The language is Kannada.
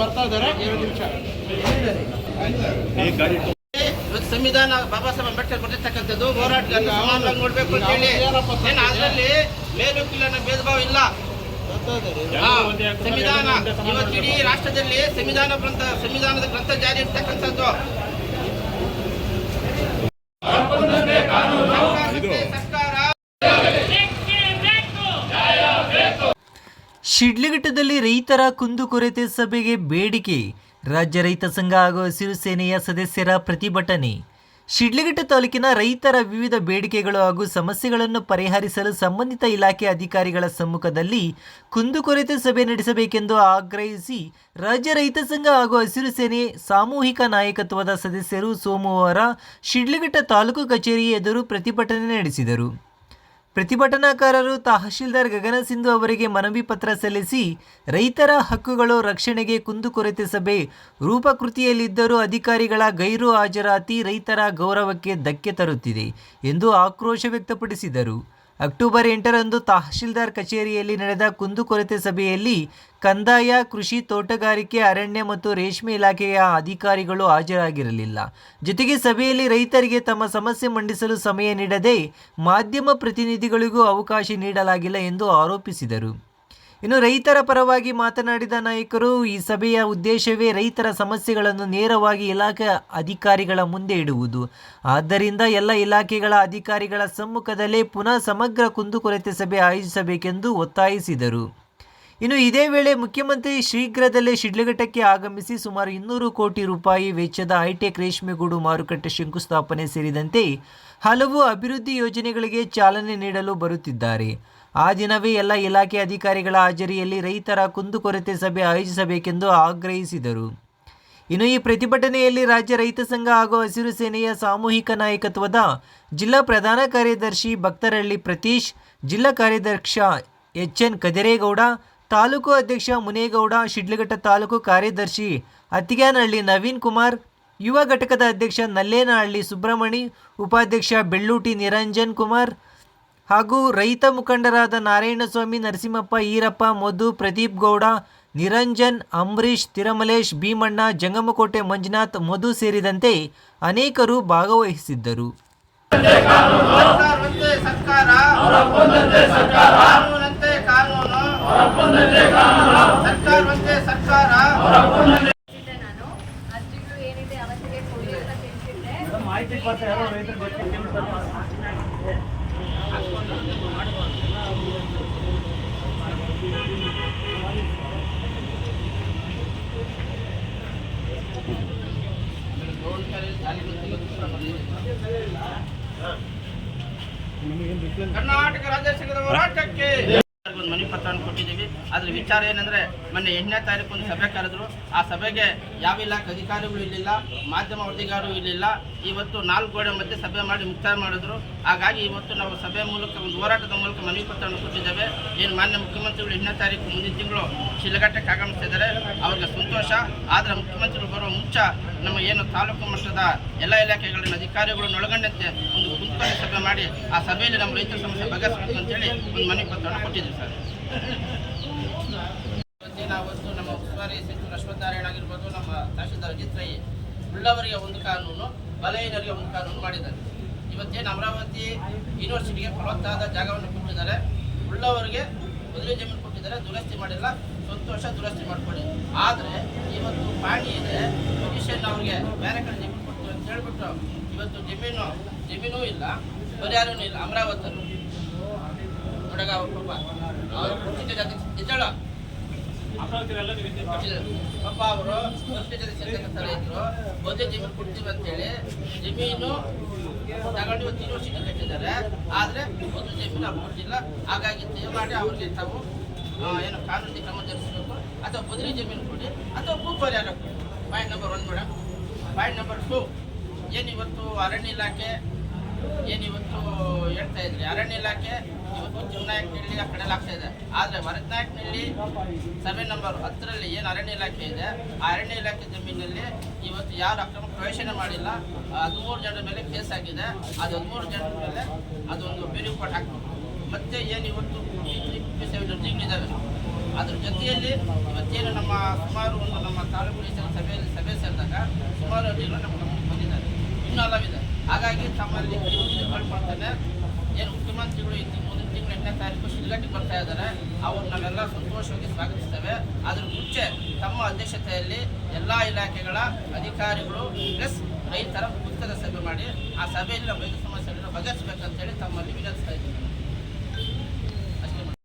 ಬರ್ತಾ ಇದ್ದಾರೆ ಸಂವಿಧಾನ ಬಾಬಾ ಸಾಹೇಬ್ ಅಂಬೇಡ್ಕರ್ ಕೊಟ್ಟಿರ್ತಕ್ಕಂಥದ್ದು ಹೋರಾಟಗಾರ ಸಮಾನವಾಗಿ ನೋಡ್ಬೇಕು ಅಂತ ಹೇಳಿ. ಅದರಲ್ಲಿ ಮೇಲುಕಿಲ್ಲನ ಭೇದ ಭಾವ ಇಲ್ಲ ಸಂವಿಧಾನ. ಇವತ್ತಿಡೀ ರಾಷ್ಟ್ರದಲ್ಲಿ ಸಂವಿಧಾನ ಗ್ರಂಥ, ಸಂವಿಧಾನದ ಗ್ರಂಥ ಜಾರಿ ಇರ್ತಕ್ಕಂಥದ್ದು. ಶಿಡ್ಲಘಟ್ಟದಲ್ಲಿ ರೈತರ ಕುಂದುಕೊರತೆ ಸಭೆಗೆ ಬೇಡಿಕೆ. ರಾಜ್ಯ ರೈತ ಸಂಘ ಹಾಗೂ ಹಸಿರು ಸೇನೆಯ ಸದಸ್ಯರ ಪ್ರತಿಭಟನೆ. ಶಿಡ್ಲಘಟ್ಟ ತಾಲೂಕಿನ ರೈತರ ವಿವಿಧ ಬೇಡಿಕೆಗಳು ಹಾಗೂ ಸಮಸ್ಯೆಗಳನ್ನು ಪರಿಹರಿಸಲು ಸಂಬಂಧಿತ ಇಲಾಖೆ ಅಧಿಕಾರಿಗಳ ಸಮ್ಮುಖದಲ್ಲಿ ಕುಂದುಕೊರತೆ ಸಭೆ ನಡೆಸಬೇಕೆಂದು ಆಗ್ರಹಿಸಿ ರಾಜ್ಯ ರೈತ ಸಂಘ ಹಾಗೂ ಹಸಿರು ಸೇನೆ ಸಾಮೂಹಿಕ ನಾಯಕತ್ವದ ಸದಸ್ಯರು ಸೋಮವಾರ ಶಿಡ್ಲಘಟ್ಟ ತಾಲೂಕು ಕಚೇರಿ ಎದುರು ಪ್ರತಿಭಟನೆ ನಡೆಸಿದರು. ಪ್ರತಿಭಟನಾಕಾರರು ತಹಶೀಲ್ದಾರ್ ಗಗನ ಸಿಂಧು ಅವರಿಗೆ ಮನವಿ ಪತ್ರ ಸಲ್ಲಿಸಿ ರೈತರ ಹಕ್ಕುಗಳು ರಕ್ಷಣೆಗೆ ಕುಂದುಕೊರತೆ ಸಭೆ ರೂಪಕೃತಿಯಲ್ಲಿದ್ದರೂ ಅಧಿಕಾರಿಗಳ ಗೈರು ಹಾಜರಾತಿ ರೈತರ ಗೌರವಕ್ಕೆ ಧಕ್ಕೆ ತರುತ್ತಿದೆ ಎಂದು ಆಕ್ರೋಶ ವ್ಯಕ್ತಪಡಿಸಿದರು. ಅಕ್ಟೋಬರ್ ಎಂಟರಂದು ತಹಶೀಲ್ದಾರ್ ಕಚೇರಿಯಲ್ಲಿ ನಡೆದ ಕುಂದುಕೊರತೆ ಸಭೆಯಲ್ಲಿ ಕಂದಾಯ, ಕೃಷಿ, ತೋಟಗಾರಿಕೆ, ಅರಣ್ಯ ಮತ್ತು ರೇಷ್ಮೆ ಇಲಾಖೆಯ ಅಧಿಕಾರಿಗಳು ಹಾಜರಾಗಿರಲಿಲ್ಲ. ಜೊತೆಗೆ ಸಭೆಯಲ್ಲಿ ರೈತರಿಗೆ ತಮ್ಮ ಸಮಸ್ಯೆ ಮಂಡಿಸಲು ಸಮಯ ನೀಡದೆ ಮಾಧ್ಯಮ ಪ್ರತಿನಿಧಿಗಳಿಗೂ ಅವಕಾಶ ನೀಡಲಾಗಿಲ್ಲ ಎಂದು ಆರೋಪಿಸಿದರು. ಇನ್ನು ರೈತರ ಪರವಾಗಿ ಮಾತನಾಡಿದ ನಾಯಕರು, ಈ ಸಭೆಯ ಉದ್ದೇಶವೇ ರೈತರ ಸಮಸ್ಯೆಗಳನ್ನು ನೇರವಾಗಿ ಇಲಾಖೆ ಅಧಿಕಾರಿಗಳ ಮುಂದೆ ಇಡುವುದು. ಆದ್ದರಿಂದ ಎಲ್ಲ ಇಲಾಖೆಗಳ ಅಧಿಕಾರಿಗಳ ಸಮ್ಮುಖದಲ್ಲೇ ಪುನಃ ಸಮಗ್ರ ಕುಂದುಕೊರತೆ ಸಭೆ ಆಯೋಜಿಸಬೇಕೆಂದು ಒತ್ತಾಯಿಸಿದರು. ಇನ್ನು ಇದೇ ವೇಳೆ ಮುಖ್ಯಮಂತ್ರಿ ಶೀಘ್ರದಲ್ಲೇ ಶಿಡ್ಲಘಟ್ಟಕ್ಕೆ ಆಗಮಿಸಿ ಸುಮಾರು ಇನ್ನೂರು ಕೋಟಿ ರೂಪಾಯಿ ವೆಚ್ಚದ ಹೈಟೆಕ್ ರೇಷ್ಮೆಗೂಡು ಮಾರುಕಟ್ಟೆ ಶಂಕುಸ್ಥಾಪನೆ ಸೇರಿದಂತೆ ಹಲವು ಅಭಿವೃದ್ಧಿ ಯೋಜನೆಗಳಿಗೆ ಚಾಲನೆ ನೀಡಲು ಬರುತ್ತಿದ್ದಾರೆ. ಆ ದಿನವೇ ಎಲ್ಲ ಇಲಾಖೆ ಅಧಿಕಾರಿಗಳ ಹಾಜರಿಯಲ್ಲಿ ರೈತರ ಕುಂದುಕೊರತೆ ಸಭೆ ಆಯೋಜಿಸಬೇಕೆಂದು ಆಗ್ರಹಿಸಿದರು. ಇನ್ನು ಈ ಪ್ರತಿಭಟನೆಯಲ್ಲಿ ರಾಜ್ಯ ರೈತ ಸಂಘ ಹಾಗೂ ಹಸಿರು ಸೇನೆಯ ಸಾಮೂಹಿಕ ನಾಯಕತ್ವದ ಜಿಲ್ಲಾ ಪ್ರಧಾನ ಕಾರ್ಯದರ್ಶಿ ಭಕ್ತರಳ್ಳಿ ಪ್ರತೀಶ್, ಜಿಲ್ಲಾ ಕಾರ್ಯದರ್ಶ ಎಚ್ ಎನ್ ಕದಿರೇಗೌಡ, ತಾಲೂಕು ಅಧ್ಯಕ್ಷ ಮುನೇಗೌಡ, ಶಿಡ್ಲಘಟ್ಟ ತಾಲೂಕು ಕಾರ್ಯದರ್ಶಿ ಅತ್ತಿಗ್ಯಾನಹಳ್ಳಿ ನವೀನ್ ಕುಮಾರ್, ಯುವ ಘಟಕದ ಅಧ್ಯಕ್ಷ ನಲ್ಲೇನಹಳ್ಳಿ ಸುಬ್ರಹ್ಮಣಿ, ಉಪಾಧ್ಯಕ್ಷ ಬೆಳ್ಳೂಟಿ ನಿರಂಜನ್ ಕುಮಾರ್ ಹಾಗೂ ರೈತ ಮುಖಂಡರಾದ ನಾರಾಯಣಸ್ವಾಮಿ ನರಸಿಂಹಪ್ಪ ಈರಪ್ಪ ಮಧು ಪ್ರದೀಪ್ ಗೌಡ ನಿರಂಜನ್ ಅಂಬರೀಶ್ ತಿರಮಲೇಶ್ ಭೀಮಣ್ಣ ಜಂಗಮಕೋಟೆ ಮಂಜುನಾಥ್ ಮಧು ಸೇರಿದಂತೆ ಅನೇಕರು ಭಾಗವಹಿಸಿದ್ದರು. ಸರ್ಕಾರವಂತೆ ಕರ್ನಾಟಕ ರಾಜ್ಯ ಸಂಘದ ಹೋರಾಟಕ್ಕೆ ಒಂದು ಮನವಿ ಪತ್ರವನ್ನು ಕೊಟ್ಟಿದ್ದೀವಿ. ಅದ್ರ ವಿಚಾರ ಏನಂದ್ರೆ, ಮೊನ್ನೆ ಎಂಟನೇ ತಾರೀಕು ಒಂದು ಸಭೆ ಕರೆದ್ರು. ಆ ಸಭೆಗೆ ಯಾವ ಇಲಾಖೆ ಅಧಿಕಾರಿಗಳು ಇರಲಿಲ್ಲ ಮಾಧ್ಯಮ ವರದಿಗಾರರು ಇರಲಿಲ್ಲ ಇವತ್ತು ನಾಲ್ಕು ಗೋಡೆ ಮಧ್ಯೆ ಸಭೆ ಮಾಡಿ ಮುಕ್ತಾಯ ಮಾಡಿದ್ರು. ಹಾಗಾಗಿ ಇವತ್ತು ನಾವು ಸಭೆ ಮೂಲಕ, ಒಂದು ಹೋರಾಟದ ಮೂಲಕ ಮನವಿ ಪತ್ರವನ್ನು ಕೊಟ್ಟಿದ್ದೇವೆ. ಏನು ಮಾನ್ಯ ಮುಖ್ಯಮಂತ್ರಿಗಳು ಎಂಟನೇ ತಾರೀಕು ಮುಂದಿನ ತಿಂಗಳು ಶಿಲಘಟ್ಟಕ್ಕೆ ಆಗಮಿಸಿದ್ದಾರೆ ಅವ್ರಿಗೆ ಸಂತೋಷ. ಆದರೆ ಮುಖ್ಯಮಂತ್ರಿಗಳು ಬರುವ ಮುಂಚ ನಮ್ಮ ಏನು ತಾಲೂಕು ಮಟ್ಟದ ಎಲ್ಲ ಇಲಾಖೆಗಳನ್ನ ಅಧಿಕಾರಿಗಳನ್ನು ಒಳಗೊಂಡಂತೆ ಒಂದು ಗುಂಪನ್ನು ಸಭೆ ಮಾಡಿ, ಆ ಸಭೆಯಲ್ಲಿ ನಮ್ಮ ರೈತರ ಸಮಸ್ಯೆ ಬಗೆಹರಿಸಬೇಕು ಅಂತೇಳಿ ಒಂದು ಮನವಿ ಪತ್ರವನ್ನು ಕೊಟ್ಟಿದ್ದೀವಿ ಸರ್. ಅವತ್ತು ನಮ್ಮ ಉಸ್ತುವಾರಿ ಸಚಿವರು ಅಶ್ವತ್ಥನಾರಾಯಣ ಆಗಿರ್ಬೋದು, ನಮ್ಮ ತಹಶೀಲ್ದಾರ್ ಅಜಿತ್ ಉಳ್ಳವರಿಗೆ ಒಂದು ಕಾನೂನು, ಬಲಹೀನರಿಗೆ ಒಂದು ಕಾನೂನು ಮಾಡಿದ್ದಾರೆ. ಇವತ್ತೇನು ಅಮರಾವತಿ ಯೂನಿವರ್ಸಿಟಿಗೆ ಫಲವತ್ತಾದ ಜಾಗವನ್ನು ಕೊಟ್ಟಿದ್ದಾರೆ. ಉಳ್ಳವರಿಗೆ ಬದಲಿ ಜಮೀನು ಕೊಟ್ಟಿದ್ದಾರೆ, ದುರಸ್ತಿ ಮಾಡಿಲ್ಲ ಸಂತೋಷ ದುರಸ್ತಿ ಮಾಡಿಕೊಡಿ ಆದರೆ ಇವತ್ತು ಪಾಣಿ ಇದೆ ಪೊಲೀಷನ್ ಅವ್ರಿಗೆ ಬೇರೆ ಕಡೆ ಜಮೀನು ಕೊಟ್ಟು ಅಂತ ಹೇಳ್ಬಿಟ್ಟು ಇವತ್ತು ಜಮೀನು, ಜಮೀನೂ ಇಲ್ಲ, ಪರಿಹಾರನೂ ಇಲ್ಲ ಅಮರಾವತಿ ನೋಡಗ ಅವ್ರ ಪಾಪ ಅವ್ರು ಜೊತೆ ಸೇರ್ತಕ್ಕಂಥ ರೈತರು ಒಂದೇ ಜಮೀನು ಕೊಡ್ತೀವಿ ಅಂತೇಳಿ ಜಮೀನು ತಗೊಂಡು ತಿನ್ನೋ ಕಟ್ಟಿದ್ದಾರೆ ಆದರೆ ಒಂದು ಜಮೀನು ಅವ್ರು ಹಾಗಾಗಿ ದಯಮಾಡಿ ಅವ್ರಿಗೆ ತಾವು ಏನು ಕಾನೂನು ಕ್ರಮ ಜರುಗಿಸಬೇಕು ಅಥವಾ ಬದಲಿ ಜಮೀನು ಕೊಡಿ ಅಥವಾ ಭೂ ಕೊಡಿ point number one madam point number two ಏನು ಇವತ್ತು ಅರಣ್ಯ ಇಲಾಖೆ, ಏನು ಇವತ್ತು ಹೇಳ್ತಾ ಇದ್ರಿ? ಅರಣ್ಯ ಇಲಾಖೆ ಇವತ್ತು ತಾಲೂಕು ಚಿಕ್ಕನಾಯಕನಹಳ್ಳಿ ಆ ಕಡೆ ಆಗ್ತಾ ಇದೆ. ಆದರೆ ಮರತ್ನಾಯಕನಹಳ್ಳಿ ಸಭೆ ನಂಬರ್ ಹತ್ತರಲ್ಲಿ ಏನು ಅರಣ್ಯ ಇಲಾಖೆ ಇದೆ, ಆ ಅರಣ್ಯ ಇಲಾಖೆ ಜಮೀನಲ್ಲಿ ಇವತ್ತು ಯಾರು ಅಕ್ರಮ ಪ್ರವೇಶನ ಮಾಡಿಲ್ಲ ಹದಿಮೂರು ಜನರ ಮೇಲೆ ಕೇಸ್ ಆಗಿದೆ. ಅದು ಹದಿಮೂರು ಜನರ ಮೇಲೆ ಅದೊಂದು ಬೇರೆ ಹಾಕಬೇಕು ಹಾಕ್ಬೇಕು. ಮತ್ತೆ ಏನು ಇವತ್ತು ಅರ್ಜಿಗಳಿದ್ದಾವೆ ಅದ್ರ ಜೊತೆಯಲ್ಲಿ ಇವತ್ತೇನು ನಮ್ಮ ಸುಮಾರು ಒಂದು ನಮ್ಮ ತಾಲೂಕು ರೈತರ ಸಭೆಯಲ್ಲಿ ಸಭೆ ಸೇರಿದಾಗ ಸುಮಾರು ಗಮನಕ್ಕೆ ಬಂದಿದ್ದಾರೆ. ಇನ್ನೂ ಹಲವಿದೆ ಹಾಗಾಗಿ ತಮ್ಮಲ್ಲಿ ಕೇಳ್ಕೊಳ್ತೇನೆ. ಏನು ಮುಖ್ಯಮಂತ್ರಿಗಳು ತಿಂಗಳು ಮುಂದಿನ ತಿಂಗಳು ಎಂಟನೇ ತಾರೀಕು ಶಿಲ್ಘಟ್ಟಿಗೆ ಬರ್ತಾ ಇದ್ದಾರೆ. ಅವ್ರು ನಾವೆಲ್ಲ ಸಂತೋಷವಾಗಿ ಸ್ವಾಗತಿಸ್ತೇವೆ. ಅದ್ರ ಮುಂಚೆ ತಮ್ಮ ಅಧ್ಯಕ್ಷತೆಯಲ್ಲಿ ಎಲ್ಲ ಇಲಾಖೆಗಳ ಅಧಿಕಾರಿಗಳು ಪ್ಲಸ್ ರೈತರ ಪುಸ್ತಕ ಸಭೆ ಮಾಡಿ ಆ ಸಭೆಯಲ್ಲಿ ನಮ್ಮ ರೈತ ಸಮಸ್ಯೆಗಳನ್ನು ಬಗೆಹರಿಸಬೇಕಂತೇಳಿ ತಮ್ಮಲ್ಲಿ ವಿನಂತಿಸ್ತಾ ಇದ್ದೀನಿ.